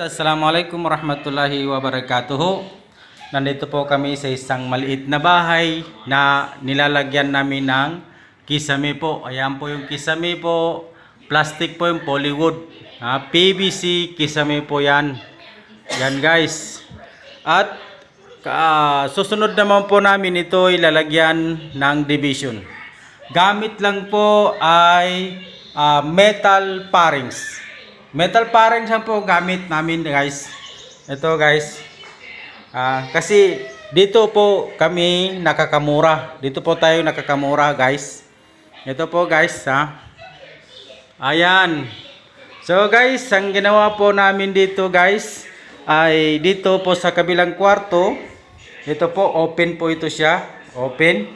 Assalamualaikum warahmatullahi wabarakatuh. Nandito po kami sa isang maliit na bahay na nilalagyan namin ng kisame po. Ayan po yung kisame po. Plastic po yung Bollywood. Ah, PVC kisame po yan. Yan guys. At ah, susunod naman po namin ito ilalagyan ng division. Gamit lang po ay ah, metal parings. Metal parings lang po gamit namin guys. Ito guys. Ah, kasi dito po kami nakakamura. Dito po tayo nakakamura guys. Ito po guys ha. Ayan. So guys, ang ginawa po namin dito guys ay dito po sa kabilang kwarto. Ito po open po ito siya. Open.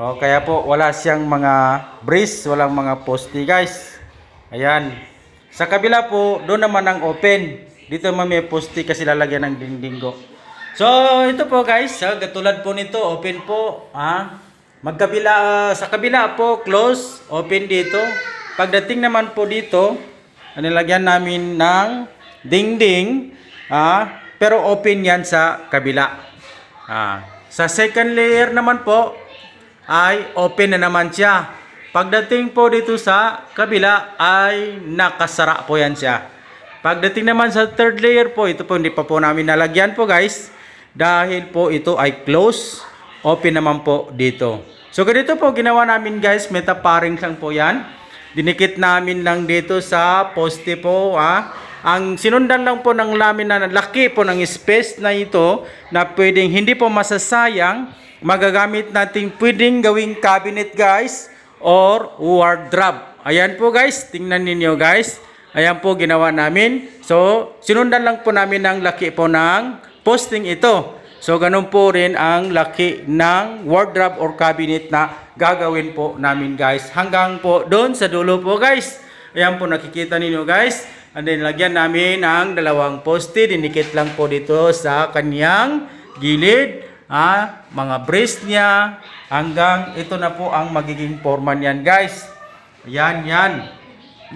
O, kaya po wala siyang mga brace, walang mga poste guys. Ayan. Sa kabila po, doon naman ang open. Dito naman may poste kasi lalagyan ng dingdinggo. So, ito po guys, ha, katulad po nito, open po. Ha? Magkabila, ah, sa kabila po, close, open dito. Pagdating naman po dito, nilagyan namin ng dingding, ha? pero open yan sa kabila. Ah, sa second layer naman po ay open na naman siya. Pagdating po dito sa kabila ay nakasara po yan siya. Pagdating naman sa third layer po, ito po hindi pa po namin nalagyan po guys. Dahil po ito ay close, open naman po dito. So ganito po ginawa namin guys, meta paring lang po yan. Dinikit namin lang dito sa poste po ha. Ang sinundan lang po ng lamin na laki po ng space na ito na pwedeng hindi po masasayang magagamit natin pwedeng gawing cabinet guys or wardrobe. Ayan po guys, tingnan ninyo guys. Ayan po ginawa namin. So, sinundan lang po namin ng laki po ng posting ito. So, ganun po rin ang laki ng wardrobe or cabinet na gagawin po namin guys. Hanggang po doon sa dulo po guys. Ayan po nakikita ninyo guys. And then lagyan namin ng dalawang poste. Dinikit lang po dito sa kanyang gilid. Ah, mga brace niya. Hanggang ito na po ang magiging forma niyan guys. Yan, yan.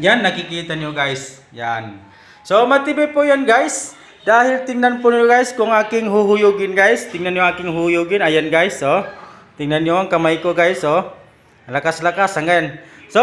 Yan, nakikita nyo guys. Yan. So, matibay po yan guys. Dahil tingnan po nyo guys kung aking huhuyugin guys. Tingnan nyo aking huhuyugin. Ayan guys, oh. Tingnan nyo ang kamay ko guys, oh. Lakas-lakas hanggang. So,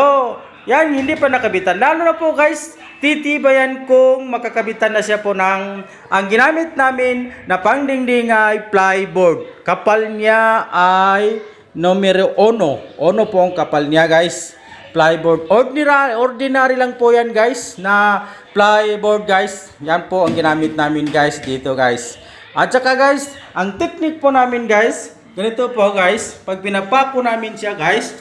yan, hindi pa nakabitan. Lalo na po guys, titibayan kung makakabitan na siya po ng ang ginamit namin na pangdingding ay plyboard. Kapal niya ay numero 1. Ono po ang kapal niya guys. Plyboard. Ordinary, ordinary lang po yan guys na plyboard guys. Yan po ang ginamit namin guys dito guys. At saka guys, ang technique po namin guys, ganito po guys, pag pinapako namin siya guys,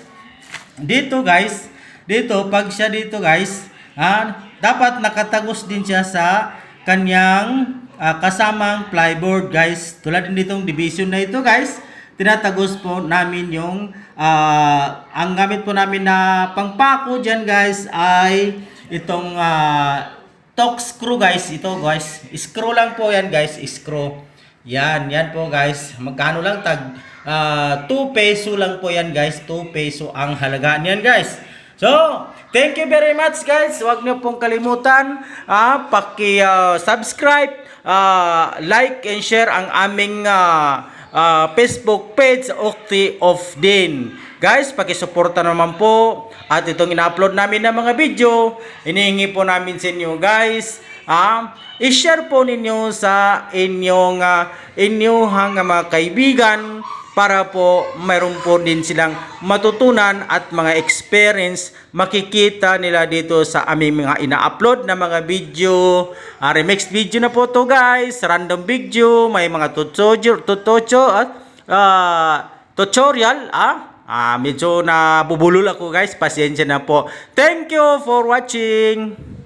dito guys, dito pag siya dito guys, ah, dapat nakatagos din siya sa kanyang ah, kasamang plyboard guys. Tulad din ditong division na ito guys, tinatagos po namin yung ah, ang gamit po namin na pangpako diyan guys ay itong ah, torque screw guys. Ito guys, screw lang po yan guys, screw. Yan, yan po guys. Magkano lang tag ah, 2 peso lang po yan guys. 2 peso ang halaga niyan guys. So, thank you very much guys. Huwag niyo pong kalimutan ah, paki-subscribe, ah, like and share ang aming ah, ah, Facebook page Okti of Din. Guys, pakisuporta naman po at itong ina-upload namin ng mga video, inihingi po namin sa inyo guys. Ah, i-share po ninyo sa inyong uh, inyong mga kaibigan para po mayroon po din silang matutunan at mga experience makikita nila dito sa aming mga ina-upload na mga video. Uh, remix video na po to guys, random video, may mga tutorial, tutorial at ah, tutorial ah. Ah, medyo nabubulol ako guys, pasensya na po. Thank you for watching.